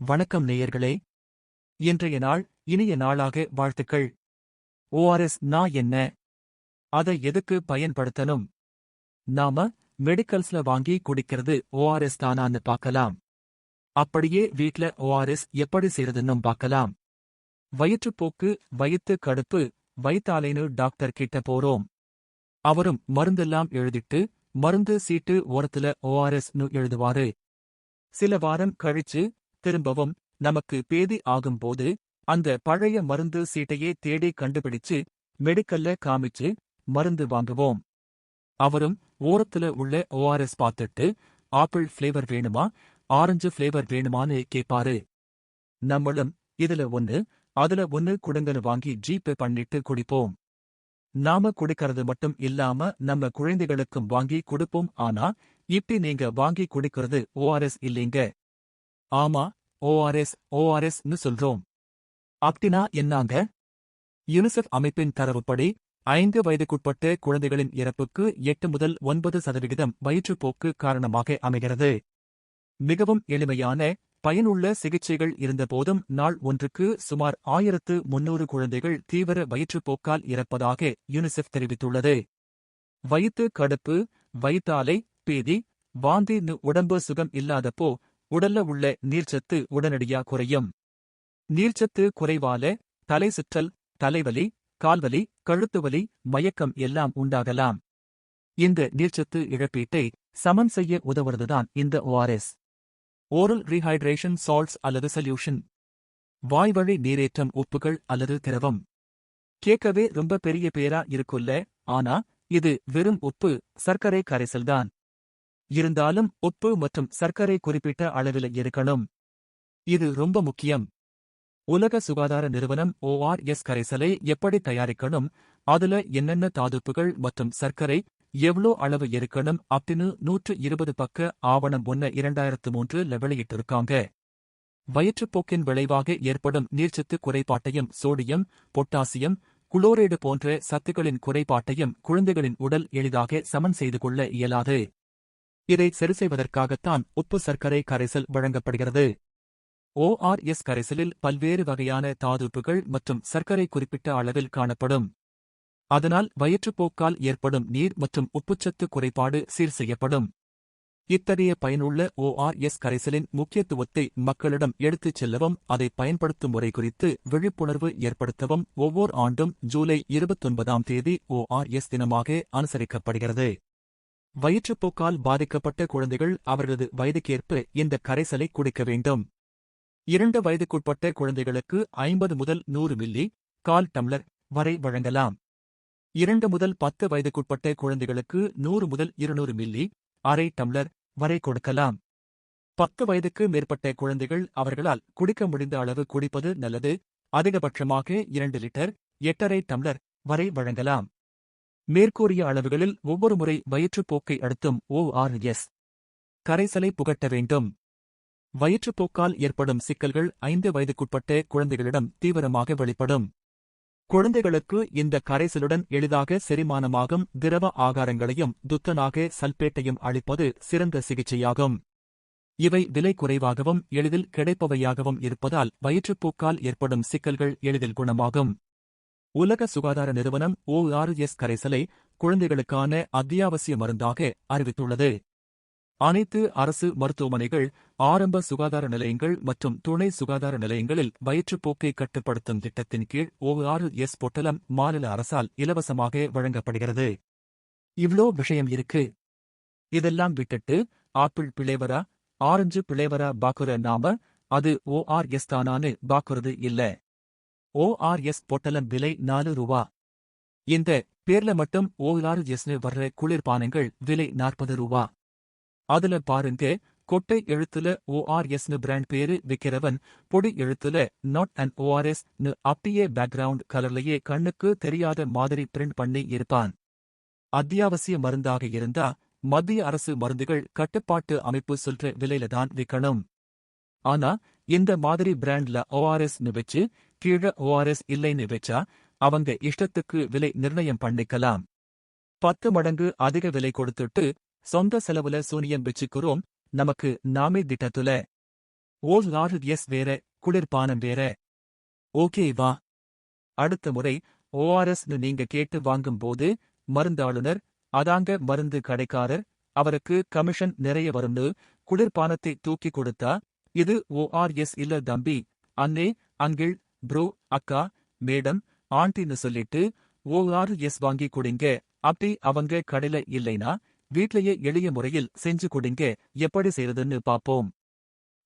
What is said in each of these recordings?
வணக்கம் நேயர்களே. இன்றைய நாள் இனிய நாளாக வாழ்த்துக்கள். ஓஆர்எஸ் நா என்ன? அதை எதுக்கு பயன்படுத்தணும்? நாம மெடிக்கல்ஸ்ல வாங்கி குடிக்கிறது ஓஆர்எஸ் தானான்னு பார்க்கலாம். அப்படியே வீட்ல ஓஆர்எஸ் எப்படி செய்யறதுன்னும் பார்க்கலாம். வயிற்றுப்போக்கு வயிற்று கடுப்பு வயிற்றாலைன்னு டாக்டர் கிட்ட போறோம். அவரும் மருந்தெல்லாம் எழுதிட்டு மருந்து சீட்டு ஓரத்துல ஓஆர்எஸ்னு எழுதுவாரு. சில வாரம் கழிச்சு திரும்பவும் நமக்கு பேதி ஆகும்போது அந்த பழைய மருந்து சீட்டையே தேடி கண்டுபிடிச்சு மெடிக்கல்ல காமிச்சு மருந்து வாங்குவோம். அவரும் ஓரத்துல உள்ள ஓஆர்எஸ் பார்த்துட்டு ஆப்பிள் ஃப்ளேவர் வேணுமா? ஆரஞ்சு ஃப்ளேவர் வேணுமான்னு கேட்பாரு நம்மளும் இதுல ஒன்னு அதுல ஒன்னு குடுங்கன்னு வாங்கி ஜிபே பண்ணிட்டு குடிப்போம். நாம குடிக்கிறது மட்டும் இல்லாம நம்ம குழந்தைகளுக்கும் வாங்கி கொடுப்போம். ஆனா இப்படி நீங்க வாங்கி குடிக்கிறது ஓஆர்எஸ் இல்லைங்க. ஆமா ஓஆர்எஸ் ஓஆர்எஸ்னு சொல்றோம். அப்டினா என்னாங்க? யுனிசெஃப் அமைப்பின் தரவுப்படி ஐந்து வயதுக்குட்பட்ட குழந்தைகளின் இறப்புக்கு எட்டு முதல் ஒன்பது சதவிகிதம் வயிற்றுப்போக்கு காரணமாக அமைகிறது. மிகவும் எளிமையான பயனுள்ள சிகிச்சைகள் இருந்தபோதும் நாள் ஒன்றுக்கு சுமார் ஆயிரத்து முன்னூறு குழந்தைகள் தீவிர வயிற்றுப்போக்கால் இறப்பதாக யுனிசெஃப் தெரிவித்துள்ளது. வயிற்று கடுப்பு வயிற்றாலை பேதி வாந்தி உடம்பு சுகம் இல்லாதப்போ உடல்ல உள்ள நீர்ச்சத்து உடனடியா குறையும். நீர்ச்சத்து குறைவால தலை சுற்றல் தலைவலி கால்வலி கழுத்துவலி மயக்கம் எல்லாம் உண்டாகலாம். இந்த நீர்ச்சத்து இழப்பீட்டை சமன் செய்ய உதவுறதுதான் இந்த ஓஆர்எஸ் ஓரல் ரீஹைட்ரேஷன் சால்ட்ஸ் அல்லது சொல்யூஷன் வாய்வழி நீரேற்றம் உப்புகள் அல்லது திரவம். கேட்கவே ரொம்ப பெரிய பேரா இருக்குல்ல ஆனா இது வெறும் உப்பு சர்க்கரை கரைசல்தான். இருந்தாலும் உப்பு மற்றும் சர்க்கரை குறிப்பிட்ட அளவில் இருக்கணும் இது ரொம்ப முக்கியம். உலக சுகாதார நிறுவனம் ஓஆர்எஸ் கரைசலை எப்படி தயாரிக்கணும்? அதுல என்னென்ன தாதுப்புகள் மற்றும் சர்க்கரை எவ்ளோ அளவு இருக்கணும் அப்படின்னு நூற்று இருபது பக்க ஆவணம் ஒன்ன இரண்டாயிரத்து மூன்றுல வெளியிட்டிருக்காங்க. வயிற்றுப்போக்கின் விளைவாக ஏற்படும் நீர்ச்சத்து குறைபாட்டையும் சோடியம் பொட்டாசியம் குளோரைடு போன்ற சத்துக்களின் குறைபாட்டையும் குழந்தைகளின் உடல் எளிதாக சமன் செய்து கொள்ள இயலாது. இதை சரி செய்வதற்காகத்தான் உப்பு சர்க்கரை கரைசல் வழங்கப்படுகிறது. ஓஆர்எஸ் கரைசலில் பல்வேறு வகையான தாதுப்புகள் மற்றும் சர்க்கரை குறிப்பிட்ட அளவில் காணப்படும். அதனால் வயிற்றுப்போக்கால் ஏற்படும் நீர் மற்றும் உப்புச்சத்து குறைபாடு சீர் செய்யப்படும். இத்தகைய பயனுள்ள ஓஆர்எஸ் கரைசலின் முக்கியத்துவத்தை மக்களிடம் எடுத்துச் செல்லவும் அதை பயன்படுத்தும் முறை குறித்து விழிப்புணர்வு ஏற்படுத்தவும் ஒவ்வொரு ஆண்டும் ஜூலை இருபத்தொன்பதாம் தேதி ஓஆர்எஸ் தினமாக அனுசரிக்கப்படுகிறது. வயிற்றுப்போக்கால் பாதிக்கப்பட்ட குழந்தைகள் அவர்களது வயதுக்கேற்ப இந்த கரைசலை குடிக்க வேண்டும். இரண்டு வயதுக்குட்பட்ட குழந்தைகளுக்கு ஐம்பது முதல் நூறு மில்லி கால் டம்ளர் வரை வழங்கலாம். இரண்டு முதல் பத்து வயதுக்குட்பட்ட குழந்தைகளுக்கு நூறு முதல் இருநூறு மில்லி அரை டம்ளர் வரை கொடுக்கலாம். பத்து வயதுக்கு மேற்பட்ட குழந்தைகள் அவர்களால் குடிக்க முடிந்த அளவு குடிப்பது நல்லது. அதிகபட்சமாக இரண்டு லிட்டர் எட்டரை டம்ளர் வரை வழங்கலாம். மேற்கூறிய அளவுகளில் ஒவ்வொரு முறை வயிற்றுப்போக்கை அடுத்தும் ஓஆர்எஸ் கரைசலை புகட்ட வேண்டும். வயிற்றுப்போக்கால் ஏற்படும் சிக்கல்கள் ஐந்து வயதுக்குட்பட்ட குழந்தைகளிடம் தீவிரமாக வெளிப்படும். குழந்தைகளுக்கு இந்த கரைசலுடன் எளிதாக செரிமானமாகும் திரவ ஆகாரங்களையும் துத்தனாக சல்பேட்டையும் அளிப்பது சிறந்த சிகிச்சையாகும். இவை விலை குறைவாகவும் எளிதில் கிடைப்பவையாகவும் இருப்பதால் வயிற்றுப்போக்கால் ஏற்படும் சிக்கல்கள் எளிதில் குணமாகும். உலக சுகாதார நிறுவனம் ஓஆர்எஸ் கரைசலை குழந்தைகளுக்கான அத்தியாவசிய மருந்தாக அறிவித்துள்ளது. அனைத்து அரசு மருத்துவமனைகள் ஆரம்ப சுகாதார நிலையங்கள் மற்றும் துணை சுகாதார நிலையங்களில் வயிற்றுப்போக்கை கட்டுப்படுத்தும் திட்டத்தின் கீழ் ஓஆர்எஸ் பொட்டலம் மாநில அரசால் இலவசமாக வழங்கப்படுகிறது. இவ்ளோ விஷயம் இருக்கு. இதெல்லாம் விட்டுட்டு ஆப்பிள் பிளேவரா ஆரஞ்சு பிளேவரா பாக்குற நாம அது ஓஆர்எஸ் தானான்னு பாக்குறது இல்ல. ஓஆர்எஸ் பொட்டலம் விலை நாலு ரூபா. இந்த பேர்ல மட்டும் ஓஆர்எஸ்னு வர்ற குளிர்பானங்கள் விலை நாற்பது ரூபா. அதுல பாருங்க கொட்டை எழுத்துல ஓஆர்எஸ்னு பிராண்ட் பேரு விக்கிறவன் பொடி எழுத்துல நாட் அண்ட் ஓஆர்எஸ் அப்படியே பேக்ரவுண்ட் கலர்லயே கண்ணுக்கு தெரியாத மாதிரி பிரிண்ட் பண்ணி இருப்பான். அத்தியாவசிய மருந்தாக இருந்தா மத்திய அரசு மருந்துகள் கட்டுப்பாட்டு அமைப்பு சொல்ற விலையில தான் விற்கணும் ஆனா இந்த மாதிரி பிராண்ட்ல ஓஆர்எஸ்னு வச்சு கீழே ஓஆர்எஸ் இல்லைன்னு வச்சா அவங்க இஷ்டத்துக்கு விலை நிர்ணயம் பண்ணிக்கலாம். பத்து மடங்கு அதிக விலை கொடுத்துட்டு சொந்த செலவுல சூனியம் வச்சுக்கிறோம் நமக்கு நாமே திட்டத்துல. ஓர் ஆறு எஸ் வேற குளிர்பானம் வேற. ஓகே வா. அடுத்த முறை ஓஆர்எஸ் நீங்க கேட்டு வாங்கும்போது மருந்தாளுநர் அதாங்க மருந்து கடைக்காரர் அவருக்கு கமிஷன் நிறைய வரும்னு குளிர்பானத்தை தூக்கி கொடுத்தா இது ஓஆர்எஸ் இல்ல தம்பி அன்னே அங்கிள் ப்ரோ அக்கா மேடம் ஆண்டின்னு சொல்லிட்டு ஓஆர்எஸ் வாங்கி குடிங்க. அப்படி அவங்க கடையில இல்லைனா வீட்லயே எளிய முறையில் செஞ்சு குடிங்க. எப்படி செய்யறதுன்னு பாப்போம்.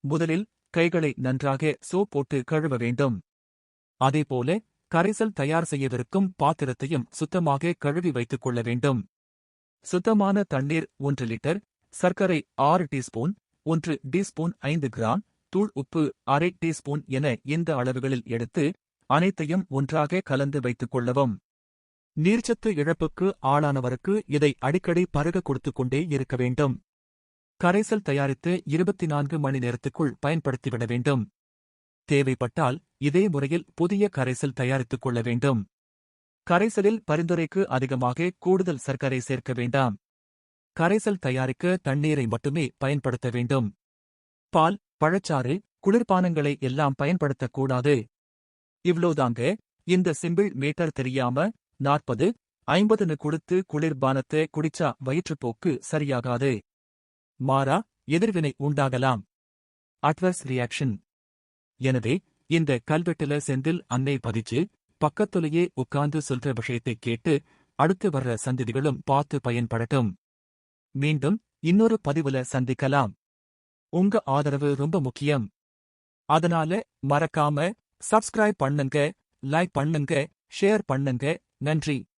முதலில் கைகளை நன்றாக சோப் போட்டு கழுவ வேண்டும். அதேபோல கரைசல் தயார் செய்யவிருக்கும் பாத்திரத்தையும் சுத்தமாக கழுவி வைத்துக் கொள்ள வேண்டும். சுத்தமான தண்ணீர் ஒன்று லிட்டர் சர்க்கரை ஆறு டீஸ்பூன் ஒன்று டீஸ்பூன் ஐந்து கிராம் தூள் உப்பு அரை டீஸ்பூன் என இந்த அளவுகளில் எடுத்து அனைத்தையும் ஒன்றாக கலந்து வைத்துக் கொள்ளவும். நீர்ச்சத்து இழப்புக்கு ஆளானவருக்கு இதை அடிக்கடி பருக கொடுத்துக் கொண்டே இருக்க வேண்டும். கரைசல் தயாரித்து இருபத்தி நான்கு மணி நேரத்துக்குள் பயன்படுத்திவிட வேண்டும். தேவைப்பட்டால் இதே முறையில் புதிய கரைசல் தயாரித்துக் கொள்ள வேண்டும். கரைசலில் பரிந்துரைக்கு அதிகமாக கூடுதல் சர்க்கரை சேர்க்க வேண்டாம். கரைசல் தயாரிக்க தண்ணீரை மட்டுமே பயன்படுத்த வேண்டும். பால் பழச்சாறு குளிர்பானங்களை எல்லாம் பயன்படுத்தக்கூடாது. இவ்ளோதாங்க இந்த சிம்பிள் மீட்டர் தெரியாம நாற்பது ஐம்பதுன்னு கொடுத்து குளிர்பானத்தை குடிச்சா வயிற்றுப்போக்கு சரியாகாது. மாறா எதிர்வினை உண்டாகலாம். அட்வர்ஸ் ரியாக்ஷன் எனவே இந்த கல்வெட்டுல செந்தில் அன்னை பதிச்சு பக்கத்துலயே உட்கார்ந்து சொல்ற விஷயத்தை கேட்டு அடுத்து வர்ற சந்ததிகளும் பார்த்து பயன்படட்டும். மீண்டும் இன்னொரு பதிவுல சந்திக்கலாம். உங்க ஆதரவு ரொம்ப முக்கியம். அதனால மறக்காம சப்ஸ்கிரைப் பண்ணுங்க லைக் பண்ணுங்க ஷேர் பண்ணுங்க. நன்றி.